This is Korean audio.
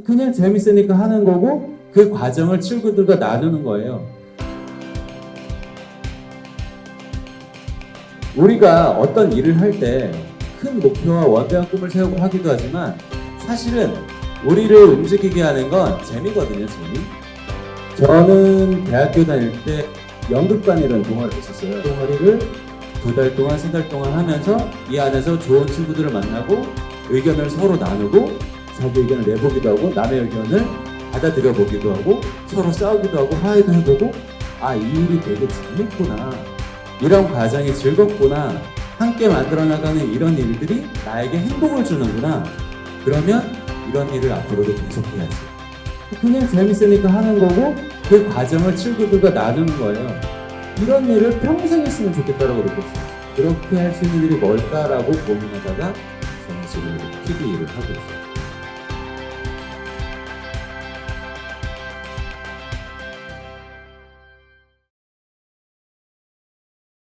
그냥 재밌으니까 하는 거고 그 과정을 친구들과 나누는 거예요. 우리가 어떤 일을 할 때 큰 목표와 원대한 꿈을 세우고 하기도 하지만 사실은 우리를 움직이게 하는 건 재미거든요, 재미. 저는 대학교 다닐 때 연극반이라는 동아리를 했었어요. 동아리를 두 달 동안, 세 달 동안 하면서 이 안에서 좋은 친구들을 만나고 의견을 서로 나누고 자기 의견을 내보기도 하고 남의 의견을 받아들여 보기도 하고 서로 싸우기도 하고 화해도 해보고 아, 이 일이 되게 재밌구나. 이런 과정이 즐겁구나. 함께 만들어 나가는 이런 일들이 나에게 행복을 주는구나. 그러면 이런 일을 앞으로도 계속해야지. 그냥 재밌으니까 하는 거고 그 과정을 친구들과 나누는 거예요. 이런 일을 평생 했으면 좋겠다라고 느꼈어요. 그렇게 할 수 있는 일이 뭘까라고 고민하다가 저는 지금 PD 일을 하고 있어요.